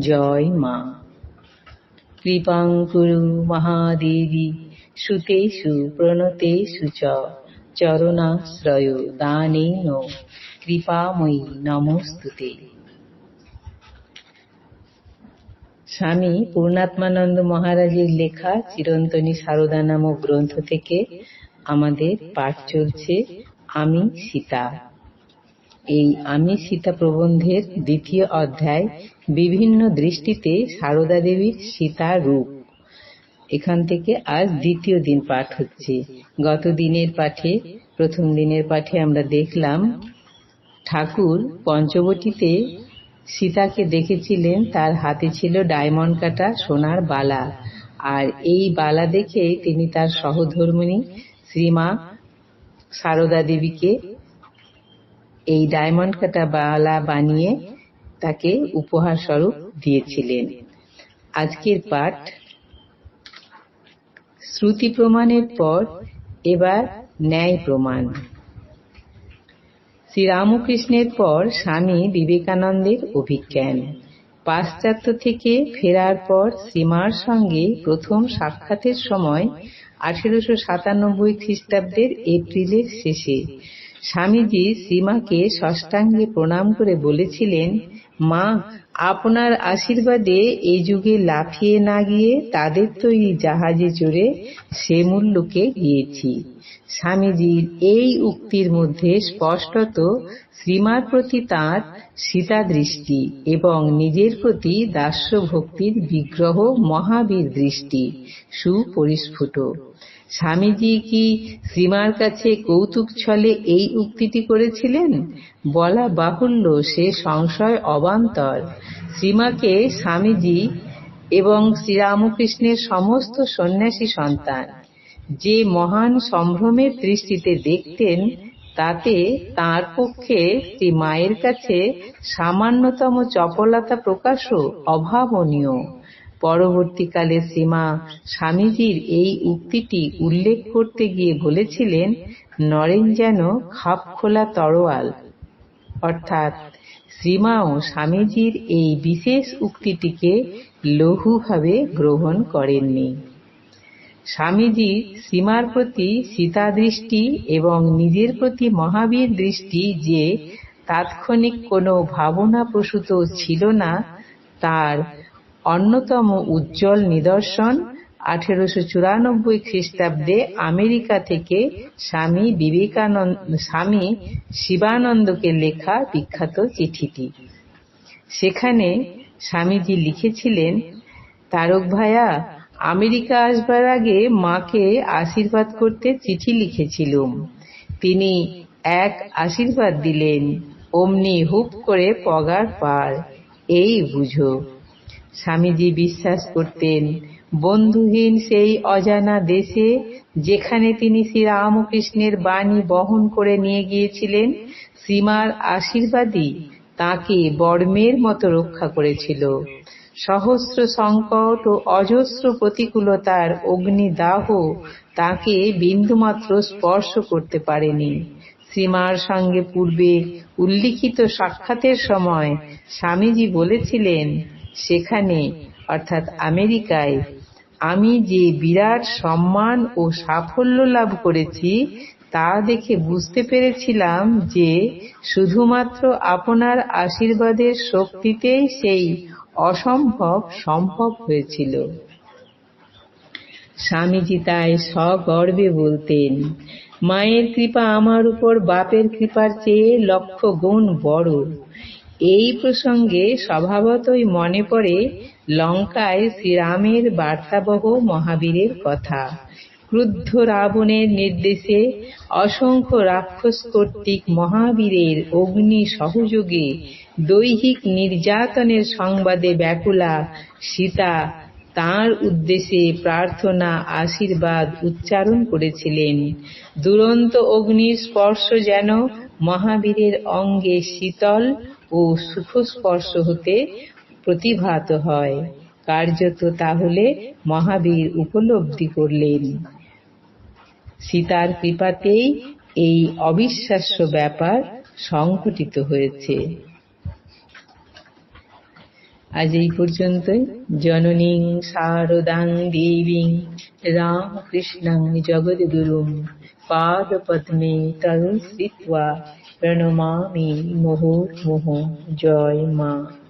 জয় মা। কৃপাং কুরু মহাদেবী সুতেষু প্রণতেষু চরণাশ্রয় দানেন। কৃপাময়ী নমস্তুতে। স্বামী পূর্ণাত্মানন্দ মহারাজের লেখা চিরন্তনী সারদা নামক গ্রন্থ থেকে আমাদের পাঠ চলছে, আমি সীতা। এই আমি সীতা প্রবন্ধের দ্বিতীয় অধ্যায় বিভিন্ন দৃষ্টিতে সারদা দেবীর সীতা রূপ। এখান থেকে আজ দ্বিতীয় দিন পাঠ হচ্ছে। গত দিনের পাঠে, প্রথম দিনের পাঠে আমরা দেখলাম, ঠাকুর পঞ্চবটিতে সীতাকে দেখেছিলেন, তার হাতে ছিল ডায়মন্ড কাটা সোনার বালা। আর এই বালা দেখে তিনি তার সহধর্মিনী শ্রীমা সারদা দেবীকে এই ডায়মন্ড কাটা বালা বানিয়ে তাকে উপহার স্বরূপ দিয়েছিলেন। আজকের পাঠ শ্রুতি প্রমাণের পর এবার ন্যায় প্রমাণ। শ্রীরামকৃষ্ণের পর স্বামী বিবেকানন্দের অভিজ্ঞান। পাশ্চাত্য থেকে ফেরার পর শ্রীমার সঙ্গে প্রথম সাক্ষাতের সময় আঠেরোশো সাতানব্বই খ্রিস্টাব্দের এপ্রিলের শেষে স্বামীজি সীমাকে সাষ্টাঙ্গে প্রণাম করে বলেছিলেন মা আপনার আশীর্বাদে এই যুগে লাফিয়ে না গিয়ে তাদের তৈরি জাহাজে চড়ে সে মূল্যকে গিয়েছি। স্বামীজির এই উক্তির মধ্যে স্পষ্টত শ্রীমার প্রতি তাঁর সীতাদৃষ্টি এবং নিজের প্রতি দাস্য ভক্তির বিগ্রহ মহাবীর দৃষ্টি সুপরিস্ফুট। স্বামীজি কি শ্রীমার কাছে কৌতুক ছলে এই উক্তিটি করেছিলেন? বলা বাহুল্য সে সংশয় অবান্তর। শ্রীমাকে স্বামীজি এবং শ্রীরামকৃষ্ণের সমস্ত সন্ন্যাসী সন্তান, যে মহান সম্ভ্রমের দৃষ্টিতে দেখতেন, তাতে তার পক্ষে শ্রী মায়ের কাছে সামান্যতম চপলতা প্রকাশও অভাবনীয়। পরবর্তীকালে শ্রীমা স্বামীজির এই উক্তিটি উল্লেখ করতে গিয়ে বলেছিলেন, নরেন যেন খাপ খোলা তরোয়াল। অর্থাৎ শ্রীমাও স্বামীজির এই বিশেষ উক্তিটিকে লঘুভাবে গ্রহণ করেননি। স্বামীজি শ্রীমার প্রতি সীতা দৃষ্টি এবং নিজের প্রতি মহাবীর দৃষ্টি যে তাৎক্ষণিক কোনো ভাবনা প্রসূত ছিল না, তার অন্যতম উজ্জ্বল নিদর্শন আঠেরোশো চুরানব্বই খ্রিস্টাব্দে আমেরিকা থেকে স্বামী বিবেকানন্দ, স্বামী শিবানন্দকে লেখা বিখ্যাত চিঠিটি। সেখানে স্বামীজি লিখেছিলেন, তারক ভাইয়া আমেরিকা আসবার আগে মাকে আশীর্বাদ করতে চিঠি লিখেছিলুম। তিনি এক আশীর্বাদ দিলেন, অমনি হুপ করে পগার পার, এই বুঝো। স্বামীজি বিশ্বাস করতেন, বন্ধুহীন সেই অজানা দেশে যেখানে তিনি শ্রীরামকৃষ্ণের বাণী বহন করে নিয়ে গিয়েছিলেন, শ্রীমার আশীর্বাদই তাকে বর্মের মতো রক্ষা করেছিল। সহস্র সংকট ও অজস্র প্রতিকূলতার অগ্নিদাহ তাকে বিন্দুমাত্র স্পর্শ করতে পারেনি। শ্রীমার সঙ্গে পূর্বে উল্লিখিত সাক্ষাতের সময় স্বামীজি বলেছিলেন সেখানে, অর্থাৎ আমেরিকায়, আমি যে বিরাট সম্মান ও সাফল্য লাভ করেছি, তা দেখে বুঝতে পেরেছিলাম যে শুধুমাত্র আপনার আশীর্বাদের শক্তিতেই সেই অসম্ভব সম্ভব হয়েছিল। স্বামীজি তাই সগর্বে বলতেন, মায়ের কৃপা আমার উপর বাপের কৃপার চেয়ে লক্ষ গুণ বড়। এই প্রসঙ্গে স্বভাবতই মনে পড়ে লঙ্কায় শ্রীরামের বার্তাবহ মহাবীরের কথা। ক্রুদ্ধ রাবণের নির্দেশে অসংখ্য রাক্ষস কর্তৃক মহাবীরের অগ্নি সহযোগে দৈহিক নির্যাতনের সংবাদে ব্যাকুলা সীতা তাঁর উদ্দেশ্যে প্রার্থনা, আশীর্বাদ উচ্চারণ করেছিলেন। দুরন্ত অগ্নির স্পর্শ যেন মহাবীরের অঙ্গে শীতল ও সুখস্পর্শ হতে প্রতিভাত হয়। কার্যত তাহলে মহাবীর উপলব্ধি করলেন। সীতার কৃপাতেই এই অবিশ্বাস্য ব্যাপার সংঘটিত হয়েছে। আজ এই পর্যন্তই। জননীং, শারদাং, দেবীং, রামকৃষ্ণং, জগদ্গুরুং, পাদপদ্মে তং স্থিত্বা প্রণমামি মুহুর্মুহু। জয় মা।